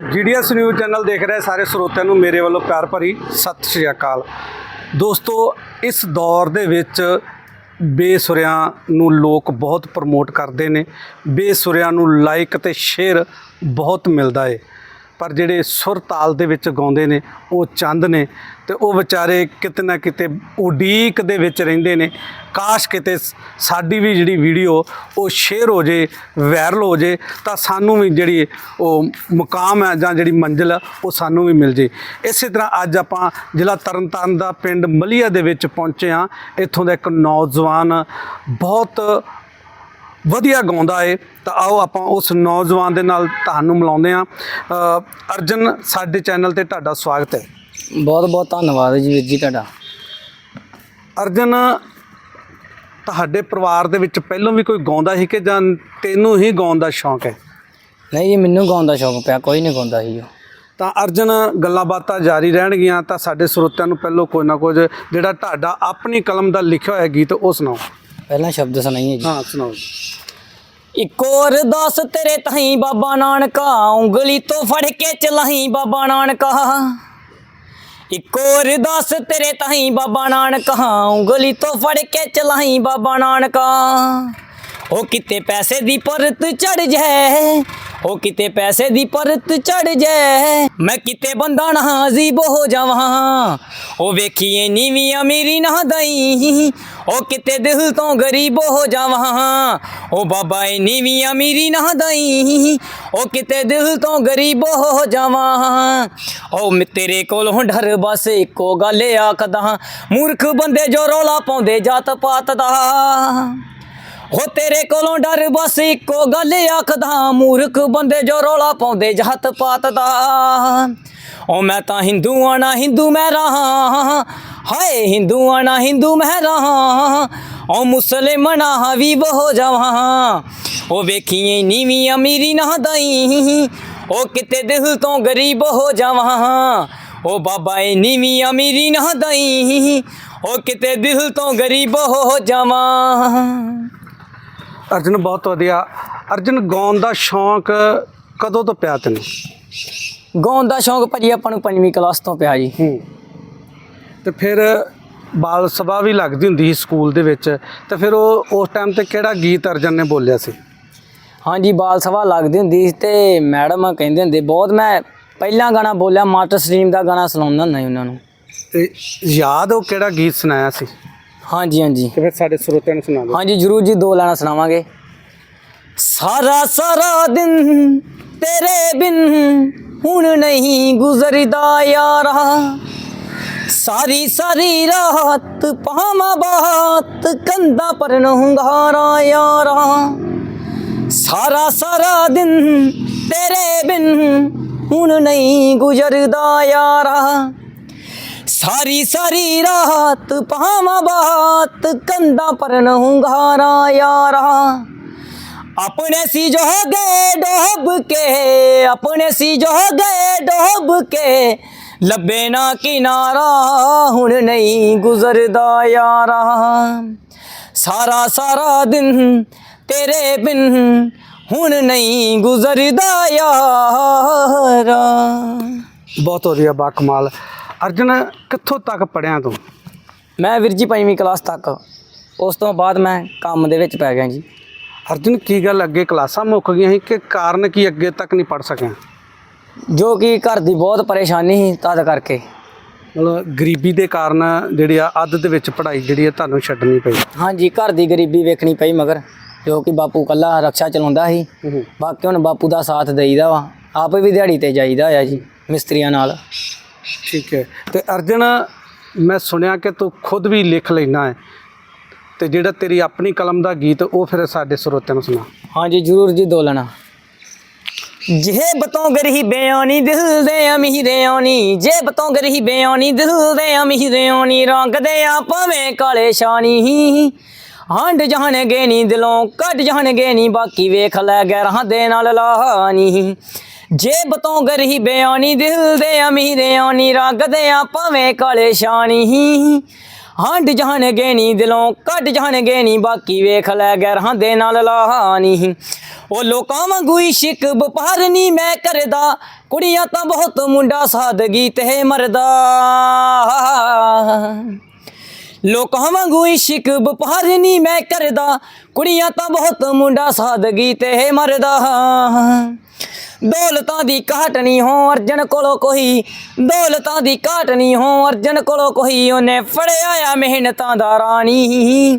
GDS news channel ਦੇਖ ਰਹੇ ਸਾਰੇ ਸਰੋਤਿਆਂ ਨੂੰ ਮੇਰੇ ਵੱਲੋਂ ਪਿਆਰ ਭਰੀ ਸਤਿ ਸ਼੍ਰੀ ਅਕਾਲ। ਦੋਸਤੋ, ਇਸ ਦੌਰ ਦੇ ਵਿੱਚ ਬੇਸੁਰਿਆਂ ਨੂੰ ਲੋਕ ਬਹੁਤ ਪ੍ਰਮੋਟ ਕਰਦੇ ਨੇ। ਬੇਸੁਰਿਆਂ ਨੂੰ ਲਾਈਕ ਤੇ ਸ਼ੇਅਰ ਬਹੁਤ ਮਿਲਦਾ ਏ। ਪਰ ਜਿਹੜੇ ਸੁਰ ਤਾਲ ਦੇ ਵਿੱਚ ਗਾਉਂਦੇ ਨੇ, ਉਹ ਚੰਦ ਨੇ ਤੇ ਉਹ ਵਿਚਾਰੇ ਕਿਤੇ ਨਾ ਕਿਤੇ ਉਡੀਕ ਦੇ ਵਿੱਚ ਰਹਿੰਦੇ ਨੇ। ਕਾਸ਼ ਕਿਤੇ ਸਾਡੀ ਵੀ ਜਿਹੜੀ ਵੀਡੀਓ ਉਹ ਸ਼ੇਅਰ ਹੋ ਜੇ, ਵਾਇਰਲ ਹੋ ਜੇ, ਤਾਂ ਸਾਨੂੰ ਵੀ ਜਿਹੜੀ ਉਹ ਮੁਕਾਮ ਹੈ ਜਾਂ ਜਿਹੜੀ ਮੰਜ਼ਿਲ ਹੈ ਉਹ ਸਾਨੂੰ ਵੀ ਮਿਲ ਜੇ। ਇਸੇ ਤਰ੍ਹਾਂ ਅੱਜ ਆਪਾਂ ਜ਼ਿਲ੍ਹਾ ਤਰਨਤਾਰਨ ਦਾ ਪਿੰਡ ਮਲੀਆ ਦੇ ਵਿੱਚ ਪਹੁੰਚੇ ਹਾਂ। ਇੱਥੋਂ ਦਾ ਇੱਕ ਨੌਜਵਾਨ ਬਹੁਤ ਵਧੀਆ ਗਾਉਂਦਾ ਏ ਤਾਂ ਆਓ ਆਪਾਂ ਉਸ ਨੌਜਵਾਨ ਦੇ ਨਾਲ ਤੁਹਾਨੂੰ ਮਿਲਾਉਂਦੇ ਅ, ਅਰਜਨ ਸਾਡੇ ਚੈਨਲ ਤੇ ਤੁਹਾਡਾ ਸਵਾਗਤ ਹੈ। ਬਹੁਤ ਬਹੁਤ ਧੰਨਵਾਦ ਜੀ ਵੀਰ ਜੀ ਤੁਹਾਡਾ। ਅਰਜਨ ਤੁਹਾਡੇ ਪਰਿਵਾਰ ਦੇ ਵਿੱਚ ਪਹਿਲਾਂ ਵੀ ਕੋਈ ਗਾਉਂਦਾ ਸੀ ਕਿ ਜਾਂ ਤੈਨੂੰ ਹੀ ਗਾਉਣ ਦਾ ਸ਼ੌਂਕ ਹੈ? ਨਹੀਂ ਜੀ ਮੈਨੂੰ ਗਾਉਣ ਦਾ ਸ਼ੌਕ ਪਿਆ ਕੋਈ ਨਹੀਂ ਗਾਉਂਦਾ ਸੀ ਜੋ ਤਾਂ ਅਰਜਨ ਗੱਲਾਂ ਬਾਤਾਂ ਜਾਰੀ ਰਹਿਣਗੀਆਂ ਤਾਂ ਸਾਡੇ ਸਰੋਤਿਆਂ ਨੂੰ ਪਹਿਲਾਂ ਕੋਈ ਨਾ ਕੁਝ ਜਿਹੜਾ ਤੁਹਾਡਾ ਆਪਣੀ ਕਲਮ ਦਾ ਲਿਖਿਆ ਹੋਇਆ ਗੀਤ ਉਹ ਸੁਣਾਓ। ਪਹਿਲਾਂ ਸ਼ਬਦ ਸੁਣਾਈਏ ਜੀ। ਹਾਂ ਸੁਣਾਓ ਇੱਕੋ ਅਰਦਾਸ ਤੇਰੇ ਤਾਈਂ ਬਾਬਾ ਨਾਨਕਾ ਉਂਗਲੀ ਤੋਂ ਫੜ ਕੇ ਚਲਾਈ ਬਾਬਾ ਨਾਨਕਾ। ਇੱਕੋ ਅਰਦਾਸ ਤੇਰੇ ਤਾਈਂ ਬਾਬਾ ਨਾਨਕਾ ਉਂਗਲੀ ਤੋਂ ਫੜ ਕੇ ਚਲਾਈ ਬਾਬਾ ਨਾਨਕਾ। ਉਹ ਕਿਤੇ ਪੈਸੇ ਦੀ ਪਰਤ ਚੜ ਜਾਏ। ਉਹ ਕਿਤੇ ਪੈਸੇ ਦੀ ਪਰਤ ਚੜ ਜਾਏ। ਮੈਂ ਕਿਤੇ ਬੰਦਾ ਨਾ ਅਜ਼ੀਬ ਹੋ ਜਾਵਾਂ। ਉਹ ਵੇਖੀਏ ਨੀਵੀਂ ਅਮੀਰੀ ਨਾ ਦਈ। ਉਹ ਕਿਤੇ ਦਿਲ ਤੋਂ ਗਰੀਬ ਹੋ ਜਾਵਾਂ। ਉਹ ਬਾਬਾ ਏ ਨੀਵੀਂ ਅਮੀਰੀ ਨਾ ਦਈ। ਉਹ ਕਿਤੇ ਦਿਲ ਤੋਂ ਗਰੀਬ ਹੋ ਜਾਵਾਂ। ਉਹ ਤੇਰੇ ਕੋਲੋਂ ਡਰ ਬਸ ਇੱਕੋ ਗੱਲ ਆਖਦਾ। ਮੂਰਖ ਬੰਦੇ ਜੋ ਰੌਲਾ ਪਾਉਂਦੇ ਜਾਤ ਪਾਤ ਦਾ। ਹੋ ਤੇਰੇ ਕੋਲੋਂ ਡਰ ਬਸ ਇੱਕੋ ਗੱਲ ਆਖਦਾ, ਮੂਰਖ ਬੰਦੇ ਜੋ ਰੌਲਾ ਪਾਉਂਦੇ ਜਾਤ ਪਾਤ ਦਾ ਓ ਮੈਂ ਤਾਂ ਹਿੰਦੂ ਆਣਾ ਹਿੰਦੂ ਮੈਂ ਰਹਾ ਹਾਏ ਹਿੰਦੂ ਆਣਾ ਹਿੰਦੂ ਮੈਂ ਰਹਾ ਓ ਮੁਸਲਮਾਨਾ ਵੀ ਹੋ ਜਾਵਾਂ। ਓ ਵੇਖੀਏ ਨੀਵੀਂ ਅਮੀਰੀ ਨਾ ਦਈ। ਓ ਕਿਤੇ ਦਿਲ ਤੋਂ ਗਰੀਬ ਹੋ ਜਾਵਾਂ। ਓ ਬਾਬਾ ਏ ਨੀਵੀਂ ਅਮੀਰੀ ਨਾ ਦਈ। ਓ ਕਿਤੇ ਦਿਲ ਤੋਂ ਗਰੀਬ ਹੋ ਜਾਵਾਂ। ਅਰਜਨ ਬਹੁਤ ਵਧੀਆ। ਅਰਜਨ ਗਾਉਣ ਦਾ ਸ਼ੌਂਕ ਕਦੋਂ ਤੋਂ ਪਿਆ ਤੈਨੂੰ? ਗਾਉਣ ਦਾ ਸ਼ੌਂਕ ਭਾਜੀ ਆਪਾਂ ਨੂੰ ਪੰਜਵੀਂ ਕਲਾਸ ਤੋਂ ਪਿਆ ਜੀ। ਹੂੰ। ਤੇ ਫਿਰ ਬਾਲ ਸਭਾ ਵੀ ਲੱਗਦੀ ਹੁੰਦੀ ਸੀ ਸਕੂਲ ਦੇ ਵਿੱਚ। ਤੇ ਫਿਰ ਉਹ ਉਸ ਟਾਈਮ ਤੇ ਕਿਹੜਾ ਗੀਤ ਅਰਜਨ ਨੇ ਬੋਲਿਆ ਸੀ? ਹਾਂਜੀ ਬਾਲ ਸਭਾ ਲੱਗਦੀ ਹੁੰਦੀ ਸੀ ਤੇ ਮੈਡਮ ਕਹਿੰਦੇ ਹੁੰਦੇ ਬਹੁਤ ਮੈਂ ਪਹਿਲਾ ਗਾਣਾ ਬੋਲਿਆ ਮਾਸਟਰ ਸਟ੍ਰੀਮ ਦਾ ਗਾਣਾ ਸੁਣਾਉਂਦਾ ਹੁੰਦਾ ਉਹਨਾਂ ਨੂੰ। ਤੇ ਯਾਦ ਉਹ ਕਿਹੜਾ ਗੀਤ ਸੁਣਾਇਆ ਸੀ? ਹਾਂਜੀ ਹਾਂਜੀ। ਤੇ ਫਿਰ ਸਾਡੇ ਸਰੋਤਿਆਂ ਨੂੰ ਸੁਣਾ ਦਿਓ। ਹਾਂਜੀ ਜਰੂਰ ਜੀ ਦੋ ਲਾਣਾ ਸੁਣਾਵਾਂਗੇ। ਸਾਰਾ ਸਾਰਾ ਦਿਨ ਤੇਰੇ ਬਿਨ ਹੁਣ ਨਹੀਂ ਗੁਜ਼ਰਦਾ ਯਾਰਾ। ਸਾਰੀ ਸਾਰੀ ਰਾਤ ਪਾਵਾਂ ਬਾਤ ਕੰਦਾ ਪਰ ਨਹੁੰਗਾਰਾ ਯਾਰਾ। ਸਾਰਾ ਸਾਰਾ ਦਿਨ ਤੇਰੇ ਬਿਨ ਹੁਣ ਨਹੀਂ ਗੁਜ਼ਰਦਾ ਯਾਰਾ। ਸਾਰੀ ਸਾਰੀ ਰਾਤ ਪਾਵਾਂ ਬਾਤ ਕੰਦਾ ਪਰ ਹੁੰਗਾਰਾ ਯਾਰਾ। ਆਪਣੇ ਸੀ ਜੋ ਗਏ ਡੋਬ ਕੇ, ਆਪਣੇ ਸੀ ਜੋ ਗਏ ਡੋਬ ਕੇ, ਲੱਭੇ ਨਾ ਕਿਨਾਰਾ, ਹੁਣ ਨਹੀਂ ਗੁਜ਼ਰਦਾ ਯਾਰਾ। ਸਾਰਾ ਸਾਰਾ ਦਿਨ ਤੇਰੇ ਬਿਨ, ਹੁਣ ਨਹੀਂ ਗੁਜ਼ਰਦਾ ਯਾਰਾ। ਬਹੁਤ ਵਧੀਆ ਬਾ ਕਮਾਲ। ਅਰਜਨ ਕਿੱਥੋਂ ਤੱਕ ਪੜਿਆ ਤੂੰ? ਮੈਂ ਵੀਰ ਜੀ ਪੰਜਵੀਂ ਕਲਾਸ ਤੱਕ। ਉਸ ਤੋਂ ਬਾਅਦ ਮੈਂ ਕੰਮ ਦੇ ਵਿੱਚ ਪੈ ਗਿਆ ਜੀ। ਅਰਜਨ ਕੀ ਗੱਲ ਅੱਗੇ ਕਲਾਸਾਂ ਮੁੱਕ ਗਈਆਂ ਸੀ ਕਿ ਕਾਰਨ ਕੀ ਅੱਗੇ ਤੱਕ ਨਹੀਂ ਪੜ ਸਕਿਆ? ਜੋ ਕਿ ਘਰ ਦੀ ਬਹੁਤ ਪਰੇਸ਼ਾਨੀ ਸੀ ਤਦ ਕਰਕੇ। ਮਤਲਬ ਗਰੀਬੀ ਦੇ ਕਾਰਨ ਜਿਹੜੀ ਆ ਅੱਧ ਦੇ ਵਿੱਚ ਪੜ੍ਹਾਈ ਜਿਹੜੀ ਆ ਤੁਹਾਨੂੰ ਛੱਡਣੀ ਪਈ। ਹਾਂਜੀ ਘਰ ਦੀ ਗਰੀਬੀ ਵੇਖਣੀ ਪਈ ਮਗਰ ਜੋ ਕਿ ਬਾਪੂ ਕੱਲਾ ਰਕਸ਼ਾ ਚਲਾਉਂਦਾ ਸੀ। ਬਾਕੀ ਹੁਣ ਬਾਪੂ ਦਾ ਸਾਥ ਦੇਈਦਾ ਵਾ ਆਪ ਵੀ ਦਿਹਾੜੀ ਤੇ ਜਾਈਦਾ ਆ ਜੀ ਮਿਸਤਰੀਆਂ ਨਾਲ। ਠੀਕ ਹੈ। ਤੇ ਅਰਜਨ, ਮੈਂ ਸੁਣਿਆ ਕਿ ਤੂੰ ਖੁਦ ਵੀ ਲਿਖ ਲੈਣਾ ਹੈ। ਤੇ ਜਿਹੜਾ ਤੇਰੀ ਆਪਣੀ ਕਲਮ ਦਾ ਗੀਤ, ਉਹ ਫਿਰ ਸਾਡੇ ਸਰੋਤਿਆਂ ਨੂੰ ਸੁਣਾ। ਹਾਂਜੀ, ਜ਼ਰੂਰ ਜੀ ਦੋਲਣਾ ਜੇਬ ਤੋਂ ਗਰੀ ਬਿਆਨੀ ਦਿਲ ਦੇ ਅਮੀਰੇ ਆਉਣੀ ਜੇਬ ਤੋਂ ਗਰੀ ਬਿਆਨੀ ਦਿਲ ਦੇ ਅਮੀਰੇ ਆਉਣੀ ਰੰਗ ਦੇ ਆ ਭਾਵੇਂ ਕਾਲੇ ਸ਼ਾਨੀ। ਹੰਡ ਜਾਣਗੇ ਨੀ ਦਿਲੋਂ, ਕੱਢ ਜਾਣਗੇ ਨੀ ਬਾਕੀ। ਵੇਖ ਲੈ ਗੈਰਾਂ ਦੇ ਨਾਲ ਲਾਣੀ ਜੇਬ ਤੋਂ ਗਰੀ ਬਿਆਨੀ ਦਿਲ ਦੇ ਅਮੀਰੇ ਆਉਣੀ, ਰੰਗ ਦੇ ਆ ਭਾਵੇਂ ਕਾਲੇ ਸ਼ਾਨੀ। ਹੰਡ ਜਾਣਗੇ ਨੀ ਦਿਲੋਂ, ਕੱਢ ਜਾਣਗੇ ਨੀ ਬਾਕੀ, ਵੇਖ ਲੈ ਗੈਰਾਂ ਦੇ ਨਾਲ ਲਾਣੀ ਉਹ ਲੋਕਾਂ ਵਾਂਗੂ ਇਸ਼ਕ ਵਪਾਰ ਨਹੀਂ ਮੈਂ ਕਰਦਾ। ਕੁੜੀਆਂ ਤਾਂ ਬਹੁਤ ਮੁੰਡਾ ਸਾਦਗੀ ਤੇ ਮਰਦਾ। ਲੋਕਾਂ ਵਾਂਗੂ ਇਸ਼ਕ ਵਪਾਰ ਨਹੀਂ ਮੈਂ ਕਰਦਾ। ਕੁੜੀਆਂ ਤਾਂ ਬਹੁਤ ਮੁੰਡਾ ਸਾਦਗੀ ਤੇ ਮਰਦਾ। ਦੌਲਤਾਂ ਦੀ ਘਾਟ ਨਹੀਂ ਹੋ ਅਰਜਨ ਕੋਲੋਂ ਕੋਈ। ਦੌਲਤਾਂ ਦੀ ਘਾਟ ਨਹੀਂ ਹੋ ਅਰਜਨ ਕੋਲੋਂ ਕੋਈ। ਉਹਨੇ ਫੜਿਆ ਆ ਮਿਹਨਤਾਂ ਦਾ ਰਾਣੀ।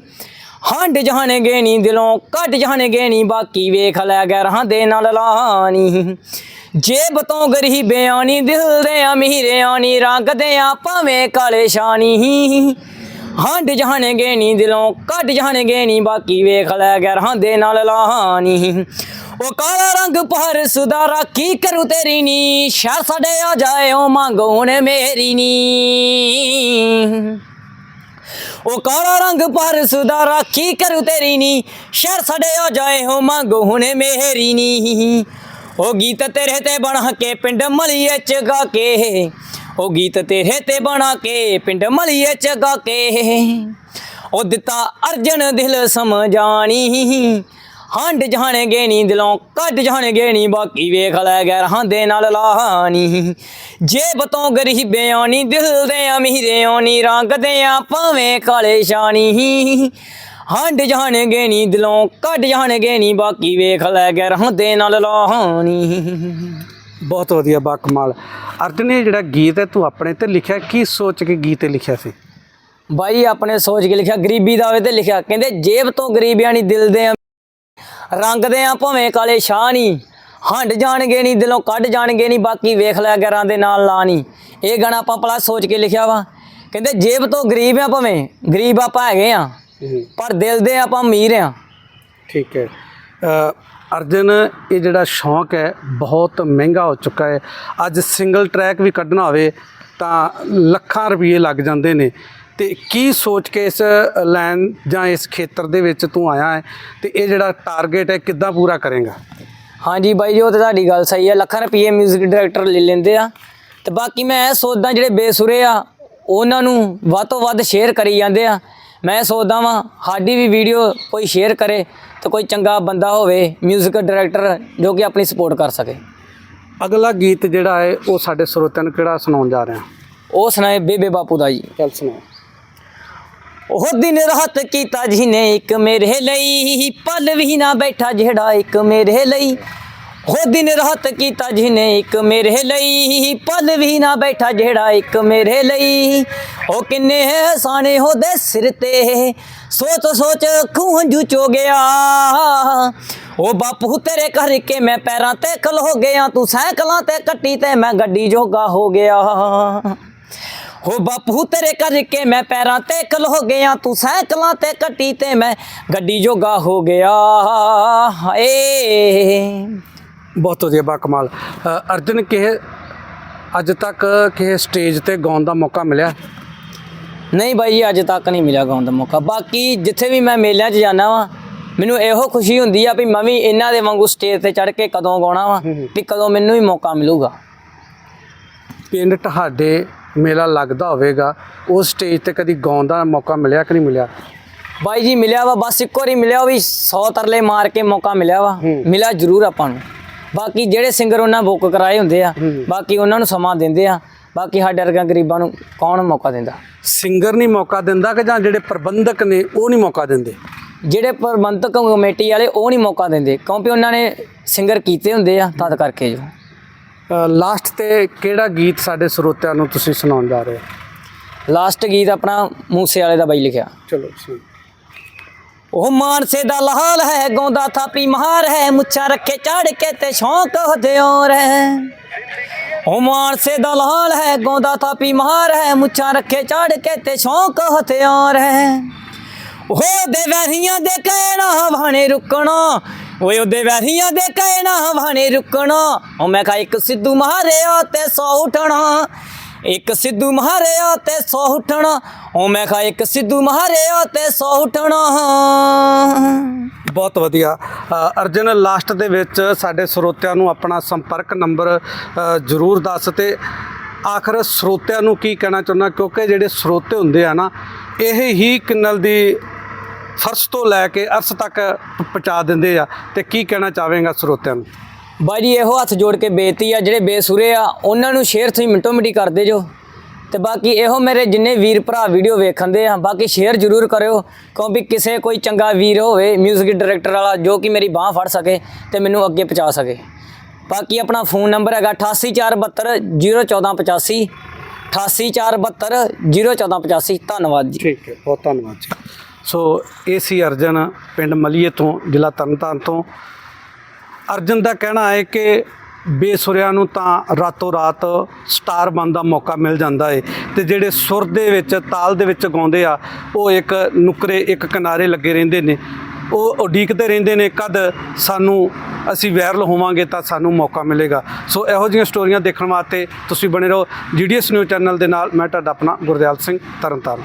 ਹੰਡ ਜਾਣਗੇ ਗੇਣੀ ਦਿਲੋਂ, ਕੱਢ ਜਾਣਗੇ ਗੇਣੀ ਬਾਕੀ। ਵੇਖ ਲੈ ਗੈਰਾਂ ਦੇ ਨਾਲ ਲਾਣੀ। ਜੇਬ ਤੋਂ ਗਰੀਬਿਆਂ ਨੀ ਦਿਲ ਦੇ ਅਮੀਰਿਆਂ ਨੀ ਰੰਗ ਦੇ ਆ ਭਾਵੇਂ ਕਾਲੇ ਸ਼ਾਨੀ ਹੰਡ ਜਾਣਗੇ ਨਹੀਂ ਦਿਲੋਂ, ਕੱਢ ਜਾਣਗੇ ਗੇਣੀ ਬਾਕੀ। ਵੇਖ ਲੈ ਗੈਰਾਂ ਦੇ ਨਾਲ ਲਾਣੀ। ਉਹ ਕਾਲਾ ਰੰਗ ਪਰਸ ਦਾ ਰਾਖੀ ਕਰੂ ਤੇਰੀ ਨੀ ਸ਼ਹਿਰ ਸਾਡੇ ਆ ਜਾਏ ਉਹ ਮੰਗੋ ਮੇਰੀ ਨੀ ਉਹ ਕਾਲਾ ਰੰਗ ਪਰਸ ਦਾ ਰਾਖੀ ਕਰੂ ਤੇਰੀ ਨੀ ਸ਼ਹਿਰ ਸਾਡੇ ਆ ਜਾਏ ਹੋ ਮੰਗੋ ਹੁਣ ਮੇਰੀ ਨੀ ਉਹ ਗੀਤ ਤੇਰੇ ਤੇ ਬਣਾ ਕੇ ਪਿੰਡ ਮਲੀਏ ਚ ਗਾ ਕੇ। ਉਹ ਗੀਤ ਤੇਰੇ ਤੇ ਬਣਾ ਕੇ ਪਿੰਡ ਮਲੀਏ ਚ ਗਾ ਕੇ। ਉਹ ਦਿੱਤਾ ਅਰਜਨ ਦਿਲ ਸਮਝਾਣੀ। ਹੰਡ ਜਾਣਗੇ ਨਹੀਂ ਦਿਲੋਂ ਕੱਢ ਜਾਣਗੇ ਨਹੀਂ ਬਾਕੀ ਵੇਖ ਲੈ ਗੈਰਾਂ ਦੇ ਨਾਲ ਲਾਣੀ ਜੇਬ ਤੋਂ ਗਰੀਬਿਆਂ ਨੀ ਦਿਲ ਦੇ ਅਮੀਰਿਆਂ ਨੀ ਰੰਗ ਦੇ ਆ ਭਾਵੇਂ ਕਾਲੇ ਸ਼ਾਨੀ। ਹੰਡ ਜਾਣਗੇ ਨਹੀਂ ਦਿਲੋਂ ਕੱਢ ਜਾਣਗੇ ਨਹੀਂ ਬਾਕੀ ਵੇਖ ਲੈ ਗੈਰਾਂ ਦੇ ਨਾਲ ਲਾਣੀ ਬਹੁਤ ਵਧੀਆ ਬਾ ਕਮਾਲ ਅਰਜਨ ਇਹ ਜਿਹੜਾ ਗੀਤ ਹੈ ਤੂੰ ਆਪਣੇ ਤੇ ਲਿਖਿਆ ਕੀ ਸੋਚ ਕੇ ਗੀਤ ਲਿਖਿਆ ਸੀ? ਬਾਈ ਆਪਣੇ ਸੋਚ ਕੇ ਲਿਖਿਆ ਗਰੀਬੀ ਦਾ ਹੋਵੇ ਤੇ ਲਿਖਿਆ। ਕਹਿੰਦੇ ਜੇਬ ਤੋਂ ਗਰੀਬਿਆਂ ਨੀ ਦਿਲ ਦੇ ਰੰਗ ਦੇ ਆ ਭਾਵੇਂ ਕਾਲੇ ਸ਼ਾਹ ਨੀ। ਹੰਡ ਜਾਣਗੇ ਨਹੀਂ ਦਿਲੋਂ ਕੱਢ ਜਾਣਗੇ ਨਹੀਂ ਬਾਕੀ ਵੇਖ ਲਿਆ ਗਰਾਂ ਦੇ ਨਾਲ ਲਾਣੀ ਇਹ ਗਾਣਾ ਆਪਾਂ ਪਲਾ ਸੋਚ ਕੇ ਲਿਖਿਆ ਵਾ। ਕਹਿੰਦੇ ਜੇਬ ਤੋਂ ਗਰੀਬ ਆ ਭਾਵੇਂ ਗਰੀਬ ਆਪਾਂ ਹੈਗੇ ਆ ਪਰ ਦਿਲ ਦੇ ਆਪਾਂ ਅਮੀਰ ਆ। ਠੀਕ ਹੈ। ਅ, ਅਰਜਨ ਇਹ ਜਿਹੜਾ ਸ਼ੌਂਕ ਹੈ ਬਹੁਤ ਮਹਿੰਗਾ ਹੋ ਚੁੱਕਾ ਹੈ। ਅੱਜ ਸਿੰਗਲ ਟਰੈਕ ਵੀ ਕੱਢਣਾ ਹੋਵੇ ਤਾਂ ਲੱਖਾਂ ਰੁਪਏ ਲੱਗ ਜਾਂਦੇ ਨੇ। ਤੇ ਕੀ ਸੋਚ ਕੇ ਇਸ ਲਾਈਨ ਜਾਂ ਇਸ ਖੇਤਰ ਦੇ ਵਿੱਚ ਤੂੰ ਆਇਆ ਹੈ ਤੇ ਇਹ ਜਿਹੜਾ ਟਾਰਗੇਟ ਹੈ ਕਿੱਦਾਂ ਪੂਰਾ ਕਰੇਗਾ ਹਾਂਜੀ ਬਾਈ ਜੀ ਉਹ ਤੇ ਤੁਹਾਡੀ ਗੱਲ ਸਹੀ ਹੈ ਲੱਖਾਂ ਰੁਪਏ 뮤직 ਡਾਇਰੈਕਟਰ ਲੈ ਲੈਂਦੇ ਆ ਤੇ ਬਾਕੀ ਮੈਂ ਇਹ ਸੋਚਦਾ ਜਿਹੜੇ ਬੇਸੁਰੇ ਆ ਉਹਨਾਂ ਨੂੰ ਵੱਧ ਤੋਂ ਵੱਧ ਸ਼ੇਅਰ ਕਰੀ ਜਾਂਦੇ ਆ ਮੈਂ ਸੋਚਦਾ ਵਾਂ ਸਾਡੀ ਵੀ ਵੀਡੀਓ ਕੋਈ ਸ਼ੇਅਰ ਕਰੇ ਤੇ ਕੋਈ ਚੰਗਾ ਬੰਦਾ ਹੋਵੇ 뮤직 ਡਾਇਰੈਕਟਰ ਜੋ ਕਿ ਆਪਣੀ ਸਪੋਰਟ ਕਰ ਸਕੇ ਅਗਲਾ ਗੀਤ ਜਿਹੜਾ ਹੈ ਉਹ ਸਾਡੇ ਸਰੋਤਿਆਂ ਨੂੰ ਕਿਹੜਾ ਸੁਣਾਉਣ ਜਾ ਰਹੇ ਹਾਂ ਉਹ ਸੁਣਾਏ ਬੇਬੇ ਬਾਪੂ ਦਾ ਜੀ ਚੱਲ ਸੁਣਾਓ ਉਹ ਦਿਨ ਰਾਤ ਕੀਤਾ ਜਿਹਨੇ ਇੱਕ ਮੇਰੇ ਲਈ। ਪਲ ਵੀ ਨਾ ਬੈਠਾ ਜਿਹੜਾ ਇੱਕ ਮੇਰੇ ਲਈ। ਉਹ ਦਿਨ ਰਾਤ ਕੀਤਾ ਜਿਹਨੇ ਇੱਕ ਮੇਰੇ ਲਈ। ਪਲ ਵੀ ਨਾ ਬੈਠਾ ਜਿਹੜਾ ਇੱਕ ਮੇਰੇ ਲਈ। ਉਹ ਕਿੰਨੇ ਹਸਾਨੇ ਉਹਦੇ ਸਿਰ ਤੇ। ਸੋਚ ਸੋਚ ਖੂਹ ਹੰਝੂ ਚੋ ਗਿਆ। ਉਹ ਬਾਪੂ ਤੇਰੇ ਕਰਕੇ ਮੈਂ ਪੈਰਾਂ ਤੇ ਖਲੋ ਗਿਆ। ਤੂੰ ਸਾਈਕਲਾਂ ਤੇ ਕੱਟੀ ਤੇ ਮੈਂ ਗੱਡੀ ਜੋਗਾ ਹੋ ਗਿਆ। ਹੋ ਬਾਪੂ ਤੇਰੇ ਕਰਕੇ ਮੈਂ ਪੈਰਾਂ ਤੇ ਖਲੋ ਗਿਆ ਤੂੰ ਸਾਈਕਲਾਂ ਤੇ ਕੱਟੀ ਤੇ ਮੈਂ ਗੱਡੀ ਜੋਗਾ ਹੋ ਗਿਆ। ਹਾਏ। ਬਹੁਤ ਵਧੀਆ ਬਾ ਕਮਾਲ। ਅ, ਅਰਜਨ ਕਿਹ ਅੱਜ ਤੱਕ ਕਿਸੇ ਸਟੇਜ ਤੇ ਗਾਉਣ ਦਾ ਮੌਕਾ ਮਿਲਿਆ? ਨਹੀਂ ਬਾਈ ਅੱਜ ਤੱਕ ਨਹੀਂ ਮਿਲਿਆ ਗਾਉਣ ਦਾ ਮੌਕਾ। ਬਾਕੀ ਜਿੱਥੇ ਵੀ ਮੈਂ ਮੇਲਿਆਂ 'ਚ ਜਾਂਦਾ ਵਾਂ ਮੈਨੂੰ ਇਹੋ ਖੁਸ਼ੀ ਹੁੰਦੀ ਆ ਵੀ ਮੈਂ ਵੀ ਇਹਨਾਂ ਦੇ ਵਾਂਗੂ ਸਟੇਜ ਤੇ ਚੜ ਕੇ ਕਦੋਂ ਗਾਉਣਾ ਵਾ ਵੀ ਕਦੋਂ ਮੈਨੂੰ ਵੀ ਮੌਕਾ ਮਿਲੂਗਾ। ਪਿੰਡ ਤੁਹਾਡੇ ਮੇਲਾ ਲੱਗਦਾ ਹੋਵੇਗਾ ਉਸ ਸਟੇਜ ਤੇ ਕਦੀ ਗਾਉਣ ਦਾ ਮੌਕਾ ਮਿਲਿਆ ਕਿ ਨਹੀਂ ਮਿਲਿਆ? ਬਾਈ ਜੀ ਮਿਲਿਆ ਵਾ ਬਸ ਇੱਕੋ ਵਾਰੀ ਮਿਲਿਆ ਉਹ ਵੀ 100 ਤਰਲੇ ਮਾਰ ਕੇ ਮੌਕਾ ਮਿਲਿਆ ਵਾ। ਮਿਲਿਆ ਜ਼ਰੂਰ ਆਪਾਂ ਨੂੰ। ਬਾਕੀ ਜਿਹੜੇ ਸਿੰਗਰ ਉਹਨਾਂ ਬੁੱਕ ਕਰਾਏ ਹੁੰਦੇ ਆ ਬਾਕੀ ਉਹਨਾਂ ਨੂੰ ਸਮਾਂ ਦਿੰਦੇ ਆ ਬਾਕੀ ਸਾਡੇ ਵਰਗਾ ਗਰੀਬਾਂ ਨੂੰ ਕੌਣ ਮੌਕਾ ਦਿੰਦਾ? ਸਿੰਗਰ ਨਹੀਂ ਮੌਕਾ ਦਿੰਦਾ ਕਿ ਜਾਂ ਜਿਹੜੇ ਪ੍ਰਬੰਧਕ ਨੇ ਉਹ ਨਹੀਂ ਮੌਕਾ ਦਿੰਦੇ? ਜਿਹੜੇ ਪ੍ਰਬੰਧਕ ਕਮੇਟੀ ਵਾਲੇ ਉਹ ਨਹੀਂ ਮੌਕਾ ਦਿੰਦੇ ਕਿਉਂਕਿ ਉਹਨਾਂ ਨੇ ਸਿੰਗਰ ਕੀਤੇ ਹੁੰਦੇ ਆ ਤਦ ਕਰਕੇ ਜੋ। ਲਾਸਟ ਤੇ ਕਿਹੜਾ ਗੀਤ ਸਾਡੇ ਸਰੋਤਿਆਂ ਨੂੰ ਤੁਸੀਂ ਸੁਣਾਉਣ ਜਾ ਰਹੇ ਹੋ? ਲਾਸਟ ਗੀਤ ਆਪਣਾ ਮੂਸੇ ਵਾਲੇ ਦਾ ਬਾਈ ਲਿਖਿਆ। ਚਲੋ ਸੁਣੋ। ਉਹ ਮਾਨਸੇ ਦਾ ਲਾਲ ਹੈ ਗਾਉਂਦਾ ਥਾਪੀ ਮਹਾਰ ਹੈ ਮੁੱਛਾਂ ਰੱਖੇ ਚਾੜ ਕੇ ਤੇ ਸ਼ੌਂਕ ਹਦਿਓਰ ਹੈ। ਉਹ ਮਾਨਸੇ ਦਾ ਲਾਲ ਹੈ ਗਾਉਂਦਾ ਥਾਪੀ ਮਹਾਰ ਹੈ ਮੁੱਛਾਂ ਰੱਖੇ ਚਾੜ ਕੇ ਤੇ ਸ਼ੌਂਕ ਹਥਿਆਰ ਹੈ। ਉਹ ਦੇ ਵੈਰੀਆਂ ਦੇ ਕਹਿਣਾ ਭਾਣੇ ਰੁਕਣਾ ਓਏ ਉਹਦੇ ਵੈਰੀਆਂ ਦੇ ਕਹਿਣਾ ਭਾਣੇ ਰੁਕਣਾ। ਉਹ ਮੈਂ ਕਹਾ ਇੱਕ ਸਿੱਧੂ ਮਾਰਿਆ ਤੇ ਸੌ ਉਠਣਾ। ਇੱਕ ਸਿੱਧੂ ਮਾਰਿਆ ਤੇ ਸੌ ਉਠਣਾ। ਉਹ ਮੈਂ ਕਹਾ ਇੱਕ ਸਿੱਧੂ ਮਾਰਿਆ ਤੇ ਸੌ ਉਠਣਾ। ਬਹੁਤ ਵਧੀਆ। ਅ, ਅਰਜਨ ਲਾਸਟ ਦੇ ਵਿੱਚ ਸਾਡੇ ਸਰੋਤਿਆਂ ਨੂੰ ਆਪਣਾ ਸੰਪਰਕ ਨੰਬਰ ਅ, ਜ਼ਰੂਰ ਦੱਸ ਤੇ ਆਖਰ ਸਰੋਤਿਆਂ ਨੂੰ ਕੀ ਕਹਿਣਾ ਚਾਹੁੰਦਾ? ਕਿਉਂਕਿ ਜਿਹੜੇ ਸਰੋਤੇ ਹੁੰਦੇ ਆ ਨਾ ਇਹ ਹੀ ਕਿੰਨਲ ਦੀ ਫਰਸ਼ ਤੋਂ ਲੈ ਕੇ ਅਰਸ ਤੱਕ ਪਹੁੰਚਾ ਦਿੰਦੇ ਆ। ਤੇ ਕੀ ਕਹਿਣਾ ਚਾਹਵੇਂਗਾ ਸਰੋਤਿਆਂ ਨੂੰ? ਬਾਈ ਜੀ ਇਹੋ ਹੱਥ ਜੋੜ ਕੇ ਬੇਨਤੀ ਆ ਜਿਹੜੇ ਬੇਸੁਰੇ ਆ ਉਹਨਾਂ ਨੂੰ ਸ਼ੇਅਰ ਤੁਸੀਂ ਮਿੰਟੋ ਮਿੰਟੀ ਕਰਦੇ ਜੋ। ਤੇ ਬਾਕੀ ਇਹੋ ਮੇਰੇ ਜਿੰਨੇ ਵੀਰ ਭਰਾ ਵੀਡੀਓ ਵੇਖਣਦੇ ਆ ਬਾਕੀ ਸ਼ੇਅਰ ਜ਼ਰੂਰ ਕਰਿਓ ਕਿਉਂਕਿ ਕਿਸੇ ਕੋਈ ਚੰਗਾ ਵੀਰ ਹੋਵੇ 뮤직 ਡਾਇਰੈਕਟਰ ਵਾਲਾ ਜੋ ਕਿ ਮੇਰੀ ਬਾਹ ਫੜ ਸਕੇ ਤੇ ਮੈਨੂੰ ਅੱਗੇ ਪਹੁੰਚਾ ਸਕੇ। ਬਾਕੀ ਆਪਣਾ ਫੋਨ ਨੰਬਰ ਹੈਗਾ 8842 01485 8842 ਧੰਨਵਾਦ ਜੀ। ਠੀਕ ਹੈ ਬਹੁਤ ਧੰਨਵਾਦ ਜੀ। ਸੋ ਇਹ ਸੀ ਅਰਜਨ ਪਿੰਡ ਮਲੀਏ ਤੋਂ, ਜ਼ਿਲ੍ਹਾ ਤਰਨਤਾਰਨ ਤੋਂ। ਅਰਜਨ ਦਾ ਕਹਿਣਾ ਹੈ ਕਿ ਬੇਸੁਰਿਆਂ ਨੂੰ ਤਾਂ ਰਾਤੋਂ ਰਾਤ ਸਟਾਰ ਬਣਨ ਦਾ ਮੌਕਾ ਮਿਲ ਜਾਂਦਾ ਏ ਤੇ ਜਿਹੜੇ ਸੁਰ ਦੇ ਵਿੱਚ, ਤਾਲ ਦੇ ਵਿੱਚ ਗਾਉਂਦੇ ਆ, ਉਹ ਇੱਕ ਨੁਕਰੇ, ਇੱਕ ਕਿਨਾਰੇ ਲੱਗੇ ਰਹਿੰਦੇ ਨੇ। ਉਹ ਉਡੀਕਦੇ ਰਹਿੰਦੇ ਨੇ, ਕਦ ਸਾਨੂੰ ਅਸੀਂ ਵਾਇਰਲ ਹੋਵਾਂਗੇ ਤਾਂ ਸਾਨੂੰ ਮੌਕਾ ਮਿਲੇਗਾ। ਸੋ ਇਹੋ ਜਿਹੀਆਂ ਸਟੋਰੀਆਂ ਦੇਖਣ ਵਾਸਤੇ ਤੁਸੀਂ ਬਣੇ ਰਹੋ ਜੀਡੀਐਸ ਨਿਊਜ਼ ਚੈਨਲ ਦੇ ਨਾਲ। ਮੈਂ ਤੁਹਾਡਾ ਆਪਣਾ ਗੁਰਦਿਆਲ ਸਿੰਘ, ਤਰਨਤਾਰਨ।